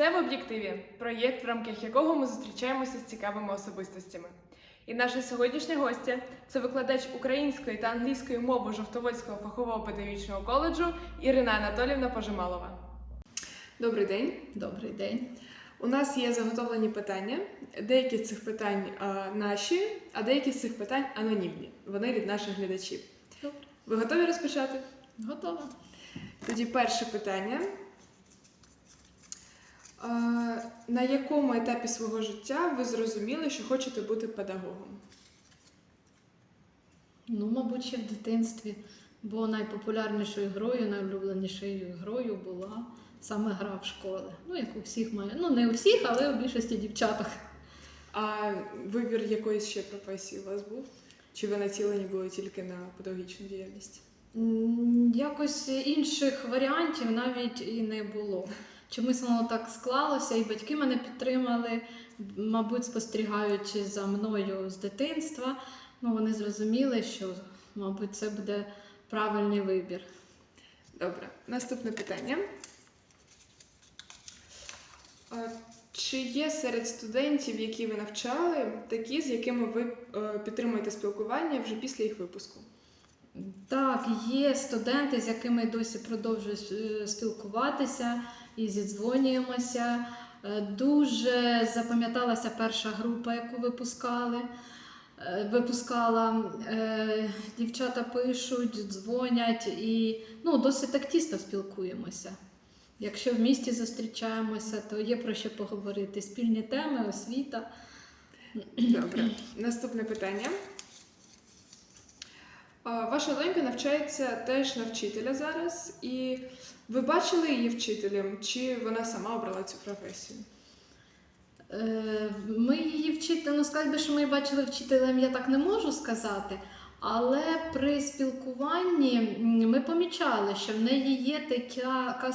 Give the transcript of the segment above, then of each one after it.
Це в об'єктиві проєкт, в рамках якого ми зустрічаємося з цікавими особистостями. І наша сьогоднішня гостя це викладач української та англійської мови Жовтоводського фахового педагогічного коледжу Ірина Анатолівна Пожималова. Добрий день. Добрий день. У нас є заготовлені питання. Деякі з цих питань а, наші, а деякі з цих питань анонімні. Вони від наших глядачів. Добре. Ви готові розпочати? Готова. Тоді перше питання. На якому етапі свого життя ви зрозуміли, що хочете бути педагогом? Ну, мабуть, ще в дитинстві, бо найпопулярнішою грою, найулюбленішою грою була саме гра в школи. Ну, як у всіх має. Ну, не у всіх, але у більшості дівчаток. А вибір якоїсь ще професії у вас був? Чи ви націлені були тільки на педагогічну діяльність? Якось інших варіантів навіть і не було. Чомусь воно так склалося, і батьки мене підтримали, мабуть, спостерігаючи за мною з дитинства. Ну, вони зрозуміли, що, мабуть, це буде правильний вибір. Добре, наступне питання. Чи є серед студентів, які ви навчали, такі, з якими ви е, підтримуєте спілкування вже після їх випуску? Так, є студенти, з якими досі продовжую е, спілкуватися і зідзвонюємося. Е, Дуже запам'яталася перша група, яку випускали. Е, Випускала Е, дівчата пишуть, дзвонять і ну, досить так тісно спілкуємося. Якщо в місті зустрічаємося, то є про що поговорити. Спільні теми, освіта. Добре. Наступне питання. Ваша донька навчається теж на вчителя зараз, і ви бачили її вчителем, чи вона сама обрала цю професію? Е, Ми її вчителем, ну сказати що ми її бачили вчителем, я так не можу сказати. Але при спілкуванні ми помічали, що в неї є така,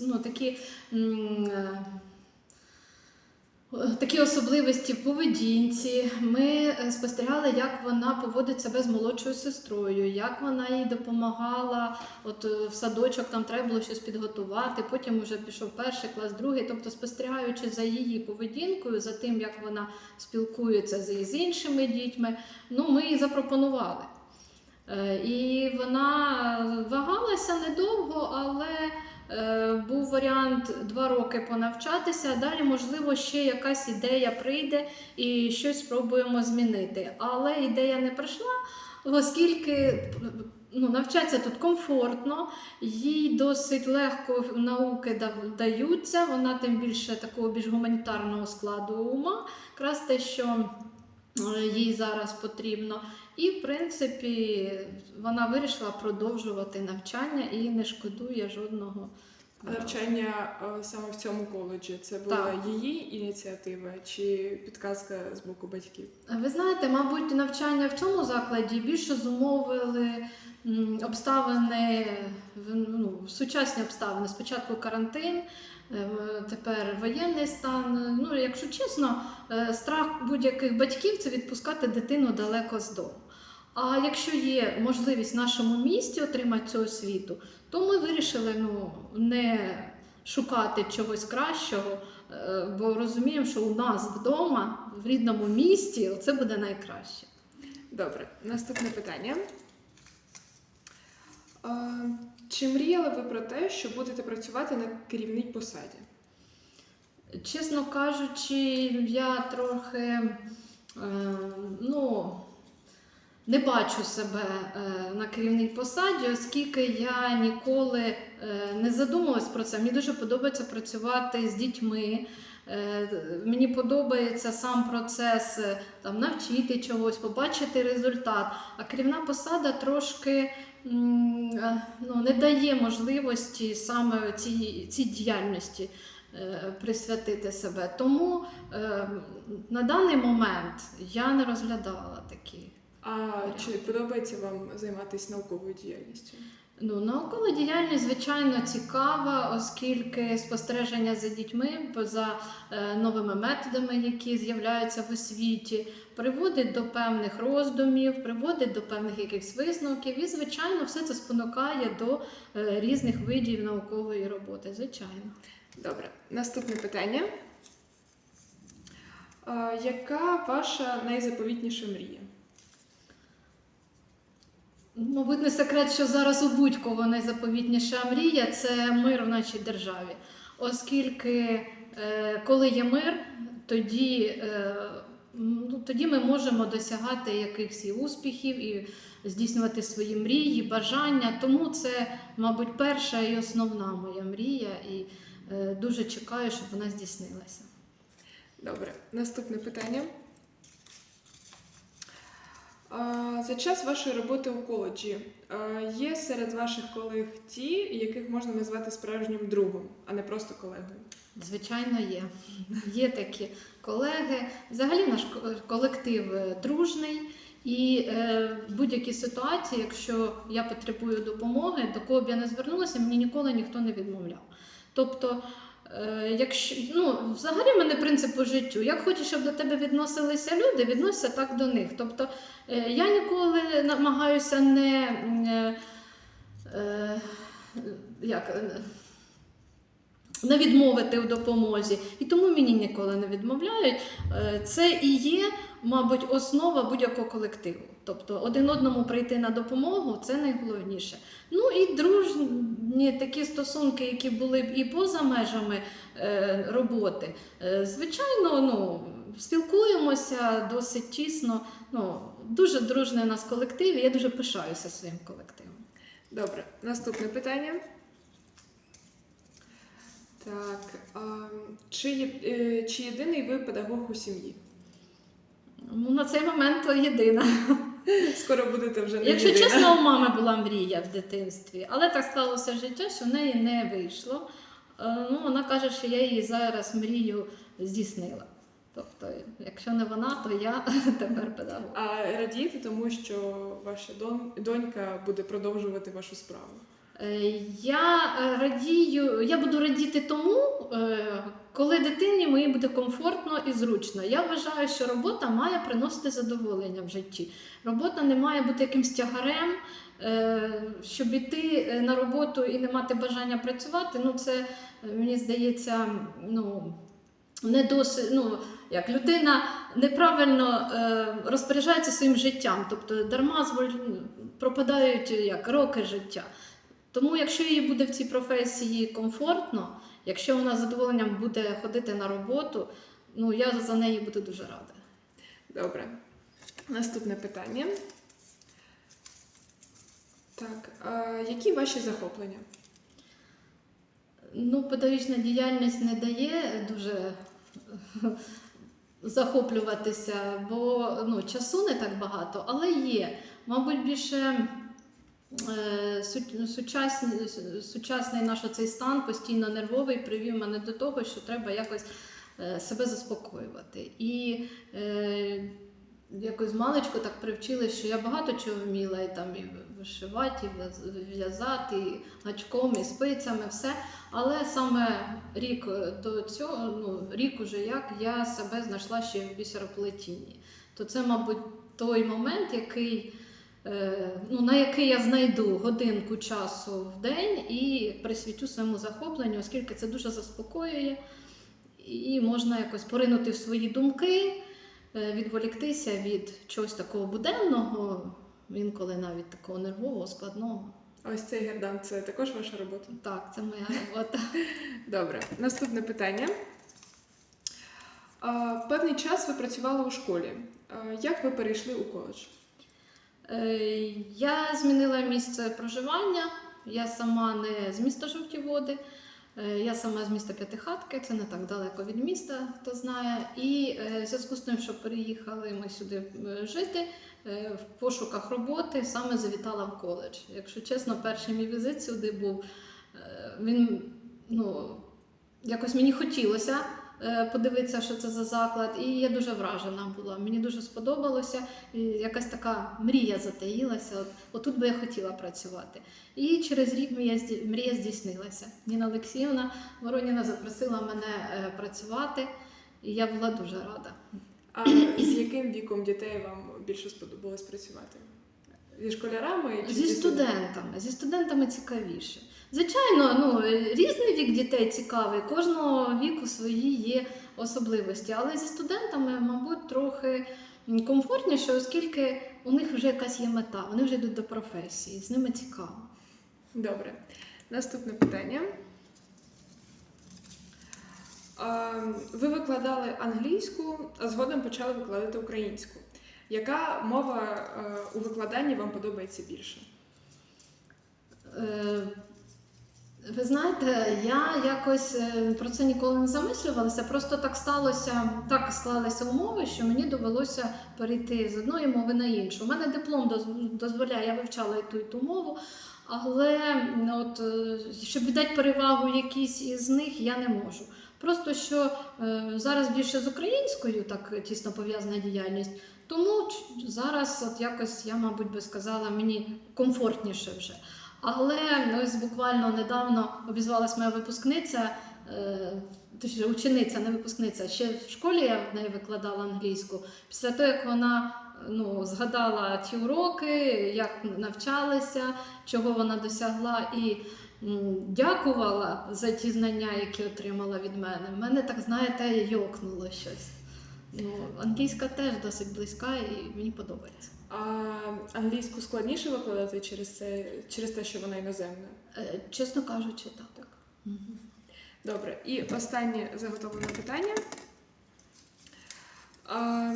ну, такі, е, такі особливості в поведінці. Ми е, спостерігали, як вона поводить себе з молодшою сестрою, як вона їй допомагала. От е, в садочок там треба було щось підготувати. Потім вже пішов перший клас, другий. Тобто, спостерігаючи за її поведінкою, за тим, як вона спілкується з, іншими дітьми, ну ми їй запропонували. Е, І вона вагалася недовго, але був варіант два роки понавчатися, а далі, можливо, ще якась ідея прийде і щось спробуємо змінити. Але ідея не прийшла, оскільки ну, навчатися тут комфортно, їй досить легко науки даються, вона тим більше такого більш гуманітарного складу ума, якраз те, що е, їй зараз потрібно. І, в принципі, вона вирішила продовжувати навчання і не шкодує жодного. е, Навчання е, саме в цьому коледжі це була Так. її ініціатива чи підказка з боку батьків? Ви знаєте, мабуть, навчання в цьому закладі більше зумовили обставини, ну, сучасні обставини. Спочатку карантин, е, тепер воєнний стан. Ну, якщо чесно, страх будь-яких батьків це відпускати дитину далеко з дому. А якщо є можливість в нашому місті отримати цю освіту, то ми вирішили ну, не шукати чогось кращого, е, бо розуміємо, що у нас вдома, в рідному місті, це буде найкраще. Добре, наступне питання. Е, Чи мріяли ви про те, що будете працювати на керівній посаді? Чесно кажучи, я трохи е, ну, не бачу себе е, на керівній посаді, оскільки я ніколи е, не задумувалась про це. Мені дуже подобається працювати з дітьми. Е, Мені подобається сам процес там, навчити чогось, побачити результат. А керівна посада трошки ну, не дає можливості саме цій, цій діяльності присвятити себе. Тому на даний момент я не розглядала такі. А чи подобається вам займатися науковою діяльністю? Ну, наукова діяльність, звичайно, цікава, оскільки спостереження за дітьми за е, новими методами, які з'являються в освіті, приводить до певних роздумів, приводить до певних якихось висновків, і, звичайно, все це спонукає до е, різних видів наукової роботи. Звичайно. Добре, наступне питання. Яка ваша найзаповітніша мрія? Мабуть, не секрет, що зараз у будь-кого найзаповітніша мрія це мир в нашій державі. Оскільки е, коли є мир, тоді, е, ну, тоді ми можемо досягати якихось і успіхів і здійснювати свої мрії, бажання. Тому це, мабуть, перша і основна моя мрія, і е, дуже чекаю, щоб вона здійснилася. Добре, наступне питання. А, За час вашої роботи у коледжі є серед ваших колег ті, яких можна назвати справжнім другом, а не просто колегою. Звичайно, є. Є такі колеги. Взагалі наш колектив е, дружний. І е, в будь-якій ситуації, якщо я потребую допомоги, до кого б я не звернулася, мені ніколи ніхто не відмовляв. Тобто, е, якщо ну, взагалі в мене принцип по життю, як хочеш, щоб до тебе відносилися люди, відносься так до них. Тобто е, я ніколи намагаюся не. Е, е, як, е, не відмовити в допомозі. І тому мені ніколи не відмовляють. Е, Це і є, мабуть, основа будь-якого колективу. Тобто один одному прийти на допомогу це найголовніше. Ну і дружні такі стосунки, які були б і поза межами е, роботи. Е, звичайно, ну, спілкуємося досить тісно. Ну, дуже дружний у нас колектив, і я дуже пишаюся своїм колективом. Добре, наступне питання. Так, а, чи, є- е, чи єдиний ви педагог у сім'ї? Ну, на цей момент єдина. Скоро будете вже не Якщо єдина. чесно, у мами була мрія в дитинстві, але так склалося життя, що в неї не вийшло. Е, Ну, вона каже, що я її зараз мрію здійснила. Тобто, якщо не вона, то я тепер педагог. А радієте тому, що ваша донька буде продовжувати вашу справу? Е, Я е, радію, я буду радіти тому, е, коли дитині моїй буде комфортно і зручно. Я вважаю, що робота має приносити задоволення в житті. Робота не має бути якимсь тягарем, щоб іти на роботу і не мати бажання працювати. Ну, це мені здається, ну. Не досить, ну як людина неправильно е, розпоряджається своїм життям, тобто дарма зволь... пропадають як роки життя. Тому, якщо їй буде в цій професії комфортно, якщо вона з задоволенням буде ходити на роботу, ну я за неї буду дуже рада. Добре. Наступне питання. Так, а які ваші захоплення? Ну, педагогічна діяльність не дає дуже захоплюватися, бо ну, часу не так багато, але є. Мабуть, більше сучасний, сучасний наш оцей стан постійно нервовий привів мене до того, що треба якось е, себе заспокоювати. І е, якось маличку так привчили, що я багато чого вміла, і там і вишивати, і в'язати, і гачком, і спицями, все. Але саме рік до цього, ну рік уже як я себе знайшла ще в бісероплетінні. То це, мабуть, той момент, який, е, ну, на який я знайду годинку часу в день і присвячу своєму захопленню, оскільки це дуже заспокоює, і можна якось поринути в свої думки, е, відволіктися від чогось такого буденного, інколи навіть такого нервового, складного. А Ось цей гердан це також ваша робота? Так, це моя робота. Добре. Наступне питання. Певний час ви працювали у школі. Як ви перейшли у коледж? Е, Я змінила місце проживання. Я сама не з міста Жовті Води. Е, Я сама з міста П'ятихатки, це не так далеко від міста, хто знає. І е, в зв'язку з тим, що переїхали ми сюди жити, в пошуках роботи саме завітала в коледж. Якщо чесно, перший мій візит сюди був. Він ну, якось мені хотілося подивитися, що це за заклад, і я дуже вражена була. Мені дуже сподобалося. І якась така мрія затаїлася. От, отут би я хотіла працювати. І через рік мрія, мрія здійснилася. Ніна Олексіївна Вороніна запросила мене е, працювати, і я була дуже рада. А з яким віком дітей вам більше сподобалось працювати? Зі школярами чи Зі студентами, зі студентами цікавіше. Звичайно, ну різний вік дітей цікавий, кожного віку свої є особливості. Але зі студентами, мабуть, трохи комфортніше, оскільки у них вже якась є мета, вони вже йдуть до професії, з ними цікаво. Добре. Наступне питання. Ви викладали англійську, а згодом почали викладати українську. Яка мова е, у викладанні вам подобається більше? Ви знаєте, я якось е, про це ніколи не замислювалася. Просто так сталося, так склалися умови, що мені довелося перейти з одної мови на іншу. У мене диплом дозволяє, я вивчала і ту, і ту мову, але от, е, щоб віддати перевагу якійсь із них, я не можу. Просто що е, зараз більше з українською так тісно пов'язана діяльність. Тому зараз, от якось я, мабуть, би сказала, мені комфортніше вже. Але ось буквально недавно обізвалась моя випускниця, е, точніше, учениця, не випускниця. Ще в школі я в неї викладала англійську. Після того, як вона ну, згадала ті уроки, як навчалася, чого вона досягла, і дякувала за ті знання, які отримала від мене. В мене так, знаєте, йокнуло щось. Ну, англійська теж досить близька і мені подобається. А англійську складніше викладати через це, через те, що вона іноземна? Е, Чесно кажучи, так. Так. Добре, і останнє заготовлене питання. А,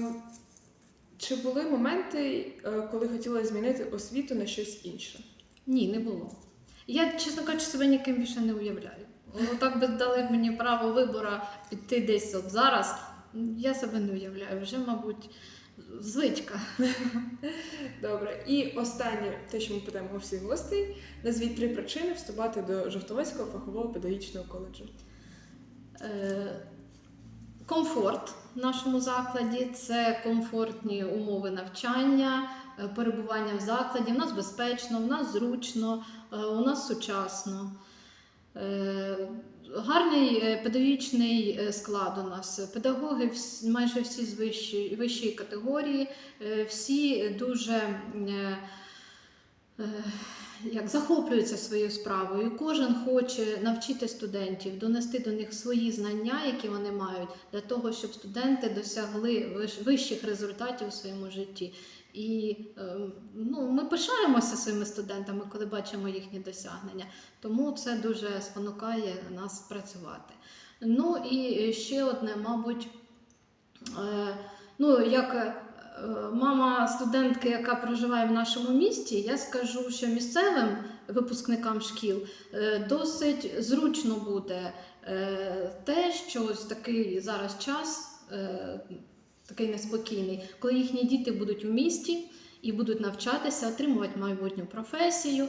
чи були моменти, е, коли хотіли змінити освіту на щось інше? Ні, не було. Я, чесно кажучи, себе ніким більше не уявляю. Ну, так би дали мені право вибору піти десь от зараз. Я себе не уявляю. Вже, мабуть, звичка. Добре, і останнє, те, що ми питаємо у всіх гостей, назвіть три причини вступати до Жовтоводського фахового педагогічного коледжу. Е, Комфорт в нашому закладі це комфортні умови навчання, е, перебування в закладі. У нас безпечно, у нас зручно, е, у нас сучасно. Е, Гарний е, педагогічний е, склад у нас. Педагоги майже всі з вищої, вищої категорії, всі дуже як захоплюються своєю справою. Кожен хоче навчити студентів, донести до них свої знання, які вони мають, для того, щоб студенти досягли вищих результатів у своєму житті. І е, ну, ми пишаємося своїми студентами, коли бачимо їхні досягнення. Тому це дуже спонукає нас працювати. Ну і ще одне, мабуть, е, ну як е, мама студентки, яка проживає в нашому місті, я скажу, що місцевим випускникам шкіл е, досить зручно буде е, те, що ось такий зараз час. е, Такий неспокійний, коли їхні діти будуть у місті і будуть навчатися, отримувати майбутню професію.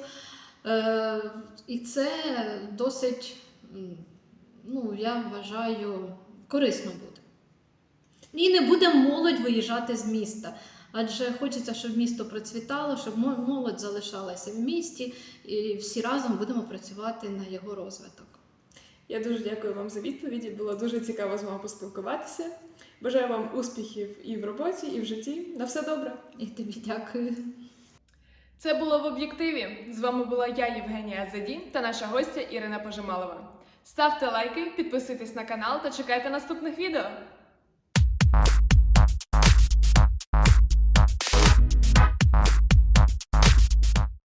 І це досить, ну, я вважаю, корисно буде. І не буде молодь виїжджати з міста. Адже хочеться, щоб місто процвітало, щоб мо- молодь залишалася в місті, і всі разом будемо працювати на його розвиток. Я дуже дякую вам за відповіді. Було дуже цікаво з вами поспілкуватися. Бажаю вам успіхів і в роботі, і в житті. На все добре! І тобі дякую. Це було в об'єктиві. З вами була я, Євгенія Азаді, та наша гостя Ірина Пожималова. Ставте лайки, підписуйтесь на канал та чекайте наступних відео.